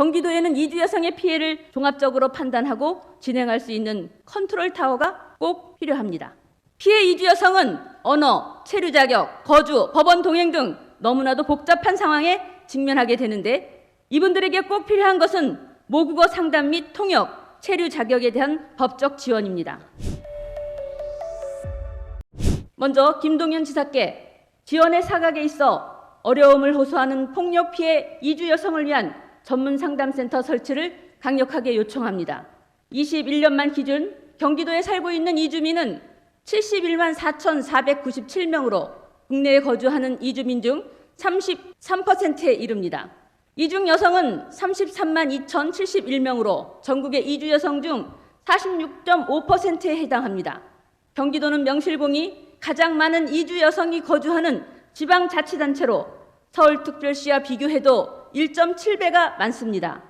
경기도에는 이주 여성의 피해를 종합적으로 판단하고 진행할 수 있는 컨트롤 타워가 꼭 필요합니다. 피해 이주 여성은 언어, 체류 자격, 거주, 법원 동행 등 너무나도 복잡한 상황에 직면하게 되는데 이분들에게 꼭 필요한 것은 모국어 상담 및 통역, 체류 자격에 대한 법적 지원입니다. 먼저 김동연 지사께 지원의 사각에 있어 어려움을 호소하는 폭력 피해 이주 여성을 위한 전문 상담센터 설치를 강력하게 요청합니다. 21년만 기준 경기도에 살고 있는 이주민은 71만 4,497명으로 국내에 거주하는 이주민 중 33%에 이릅니다. 이중 여성은 33만 2,071명으로 전국의 이주 여성 중 46.5%에 해당합니다. 경기도는 명실공히 가장 많은 이주 여성이 거주하는 지방자치단체로 서울특별시와 비교해도 1.7배가 많습니다.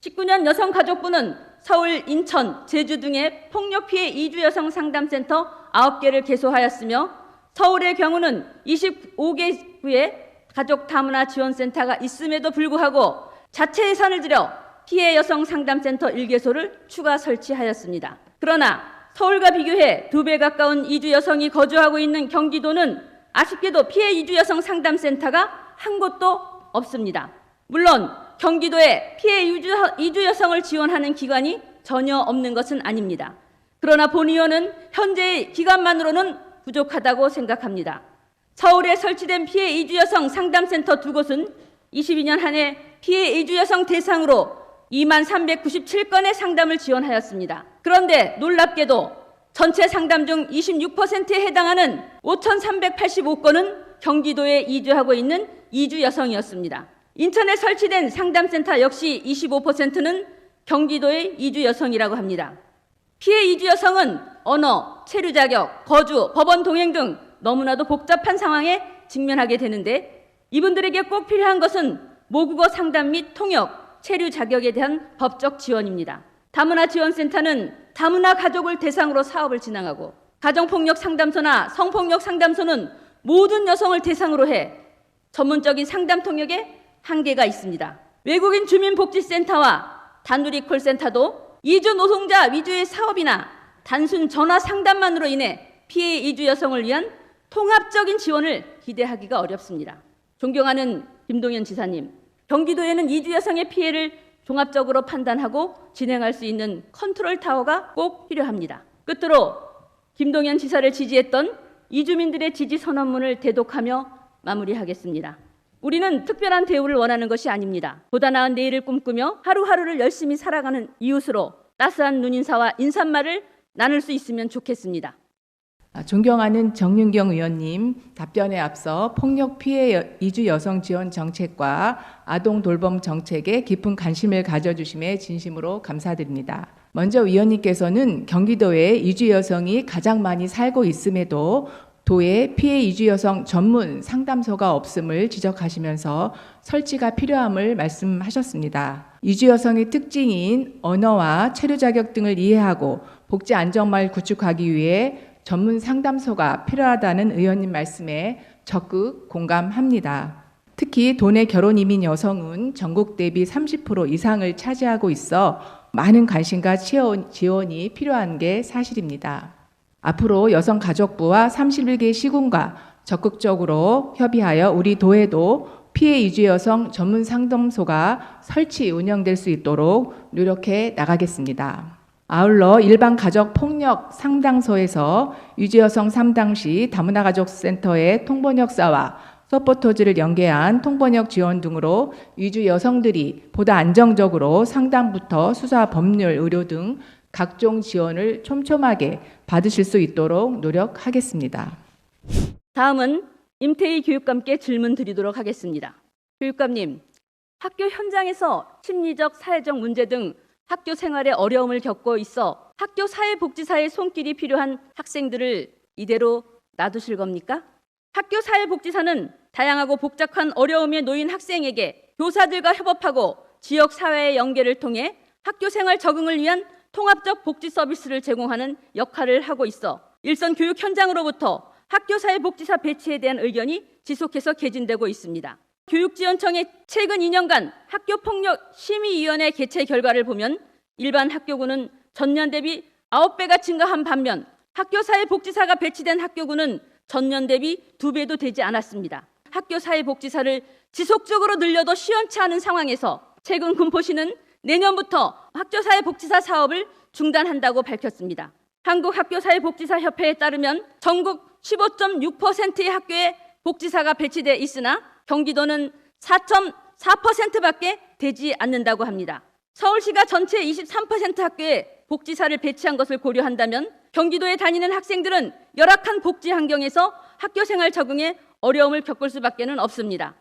19년 여성가족부는 서울, 인천, 제주 등의 폭력 피해 이주 여성 상담센터 9개를 개소하였으며 서울의 경우는 25개 구에 가족 다문화 지원센터가 있음에도 불구하고 자체 예산을 들여 피해 여성 상담센터 1개소를 추가 설치하였습니다. 그러나 서울과 비교해 두 배 가까운 이주 여성이 거주하고 있는 경기도는 아쉽게도 피해 이주 여성 상담센터가 한 곳도 없습니다. 물론 경기도에 피해 이주, 여성을 지원하는 기관이 전혀 없는 것은 아닙니다. 그러나 본 의원은 현재의 기관만으로는 부족하다고 생각합니다. 서울에 설치된 피해 이주 여성 상담센터 두 곳은 22년 한 해 피해 이주 여성 대상으로 2만 397건의 상담을 지원하였습니다. 그런데 놀랍게도 전체 상담 중 26%에 해당하는 5,385건은 경기도에 이주하고 있는 이주 여성이었습니다. 인천에 설치된 상담센터 역시 25%는 경기도의 이주 여성이라고 합니다. 피해 이주 여성은 언어, 체류 자격, 거주, 법원 동행 등 너무나도 복잡한 상황에 직면하게 되는데 이분들에게 꼭 필요한 것은 모국어 상담 및 통역, 체류 자격에 대한 법적 지원입니다. 다문화 지원센터는 다문화 가족을 대상으로 사업을 진행하고 가정폭력 상담소나 성폭력 상담소는 모든 여성을 대상으로 해 전문적인 상담 통역에 한계가 있습니다. 외국인 주민복지센터와 단누리 콜센터도 이주 노동자 위주의 사업이나 단순 전화 상담만으로 인해 피해 이주 여성을 위한 통합적인 지원을 기대하기가 어렵습니다. 존경하는 김동연 지사님, 경기도에는 이주 여성의 피해를 종합적으로 판단하고 진행할 수 있는 컨트롤 타워가 꼭 필요합니다. 끝으로 김동연 지사를 지지했던 이주민들의 지지 선언문을 대독하며 마무리하겠습니다. 우리는 특별한 대우를 원하는 것이 아닙니다. 보다 나은 내일을 꿈꾸며 하루하루를 열심히 살아가는 이웃으로 따스한 눈인사와 인사말을 나눌 수 있으면 좋겠습니다. 아, 존경하는 정윤경 의원님 답변에 앞서 폭력 피해 여- 이주 여성 지원 정책과 아동 돌봄 정책에 깊은 관심을 가져주심에 진심으로 감사드립니다. 먼저 위원님께서는 경기도에 이주 여성이 가장 많이 살고 있음에도 도에 피해 이주 여성 전문 상담소가 없음을 지적하시면서 설치가 필요함을 말씀하셨습니다. 이주 여성의 특징인 언어와 체류 자격 등을 이해하고 복지 안정망을 구축하기 위해 전문 상담소가 필요하다는 의원님 말씀에 적극 공감합니다. 특히 도내 결혼 이민 여성은 전국 대비 30% 이상을 차지하고 있어 많은 관심과 지원- 지원이 필요한 게 사실입니다. 앞으로 여성가족부와 31개 시군과 적극적으로 협의하여 우리 도에도 피해 이주 여성 전문 상담소가 설치 운영될 수 있도록 노력해 나가겠습니다. 아울러 일반 가족 폭력 상담소에서 유지 여성 상담 시 다문화 가족 센터의 통번역사와 서포터즈를 연계한 통번역 지원 등으로 위주 여성들이 보다 안정적으로 상담부터 수사, 법률, 의료 등 각종 지원을 촘촘하게 받으실 수 있도록 노력하겠습니다. 다음은 임태희 교육감께 질문 드리도록 하겠습니다. 교육감님, 학교 현장에서 심리적, 사회적 문제 등 학교 생활에 어려움을 겪고 있어 학교 사회복지사의 손길이 필요한 학생들을 이대로 놔두실 겁니까? 학교 사회복지사는 다양하고 복잡한 어려움에 놓인 학생에게 교사들과 협업하고 지역 사회의 연계를 통해 학교 생활 적응을 위한 통합적 복지 서비스를 제공하는 역할을 하고 있어 일선 교육 현장으로부터 학교 사회복지사 배치에 대한 의견이 지속해서 개진되고 있습니다. 교육지원청의 최근 2년간 학교폭력 심의위원회 개최 결과를 보면 일반 학교군은 전년 대비 9배가 증가한 반면 학교 사회복지사가 배치된 학교군은 전년 대비 2배도 되지 않았습니다. 학교 사회복지사를 지속적으로 늘려도 시원치 않은 상황에서 최근 군포시는 내년부터 학교사회복지사 사업을 중단한다고 밝혔습니다. 한국학교사회복지사협회에 따르면 전국 15.6%의 학교에 복지사가 배치돼 있으나 경기도는 4.4%밖에 되지 않는다고 합니다. 서울시가 전체 23% 학교에 복지사를 배치한 것을 고려한다면 경기도에 다니는 학생들은 열악한 복지 환경에서 학교 생활 적응에 어려움을 겪을 수밖에는 없습니다.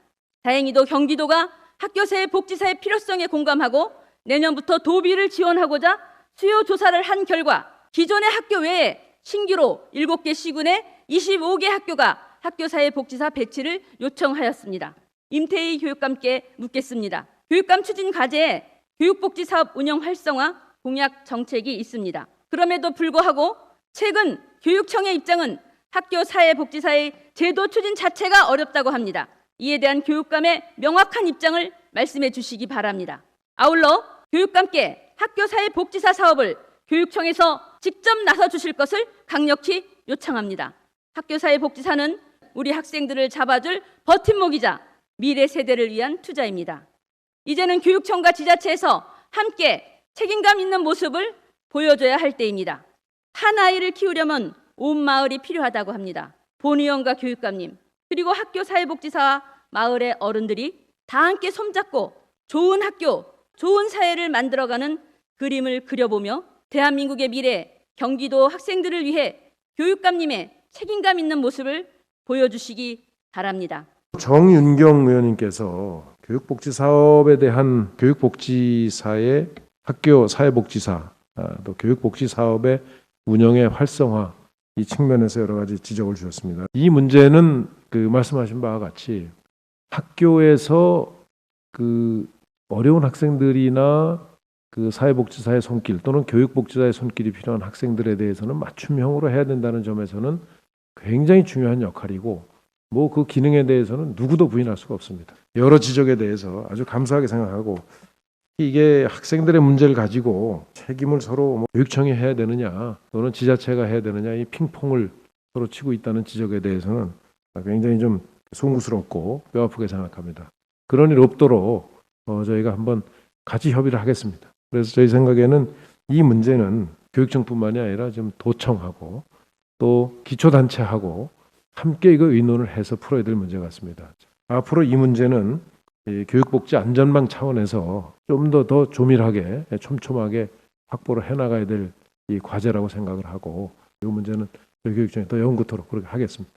다행히도 경기도가 학교사회 복지사의 필요성에 공감하고 내년부터 도비를 지원하고자 수요 조사를 한 결과 기존의 학교 외에 신규로 7개 시군의 25개 학교가 학교사회 복지사 배치를 요청하였습니다. 임태희 교육감께 묻겠습니다. 교육감 추진 과제에 교육복지 사업 운영 활성화 공약 정책이 있습니다. 그럼에도 불구하고 최근 교육청의 입장은 학교 사회복지사의 제도 추진 자체가 어렵다고 합니다. 이에 대한 교육감의 명확한 입장을 말씀해 주시기 바랍니다. 아울러 교육감께 학교 사회복지사 사업을 교육청에서 직접 나서 주실 것을 강력히 요청합니다. 학교 사회복지사는 우리 학생들을 잡아줄 버팀목이자 미래 세대를 위한 투자입니다. 이제는 교육청과 지자체에서 함께 책임감 있는 모습을 보여줘야 할 때입니다. 한 아이를 키우려면 온 마을이 필요하다고 합니다. 본의원과 교육감님 그리고 학교 사회복지사와 마을의 어른들이 다 함께 손잡고 좋은 학교, 좋은 사회를 만들어가는 그림을 그려보며 대한민국의 미래, 경기도 학생들을 위해 교육감님의 책임감 있는 모습을 보여주시기 바랍니다. 정윤경 의원님께서 교육복지 사업에 대한 교육복지사의 학교 사회복지사 아, 또 교육복지 사업의 운영의 활성화 이 측면에서 여러 가지 지적을 주셨습니다. 이 문제는 그 말씀하신 바와 같이 학교에서 그 어려운 학생들이나 그 사회복지사의 손길 또는 교육복지사의 손길이 필요한 학생들에 대해서는 맞춤형으로 해야 된다는 점에서는 굉장히 중요한 역할이고 뭐 그 기능에 대해서는 누구도 부인할 수가 없습니다. 여러 지적에 대해서 아주 감사하게 생각하고 이게 학생들의 문제를 가지고 책임을 서로 뭐 교육청이 해야 되느냐 또는 지자체가 해야 되느냐 이 핑퐁을 서로 치고 있다는 지적에 대해서는 굉장히 좀 송구스럽고 뼈아프게 생각합니다. 그런 일 없도록 어, 저희가 한번 같이 협의를 하겠습니다. 그래서 저희 생각에는 이 문제는 교육청뿐만이 아니라 지금 도청하고 또 기초단체하고 함께 이거 의논을 해서 풀어야 될 문제 같습니다. 앞으로 이 문제는 이 교육복지 안전망 차원에서 좀 더 더 조밀하게 촘촘하게 확보를 해나가야 될 이 과제라고 생각을 하고 이 문제는 저희 교육청이 더 연구토록 그렇게 하겠습니다.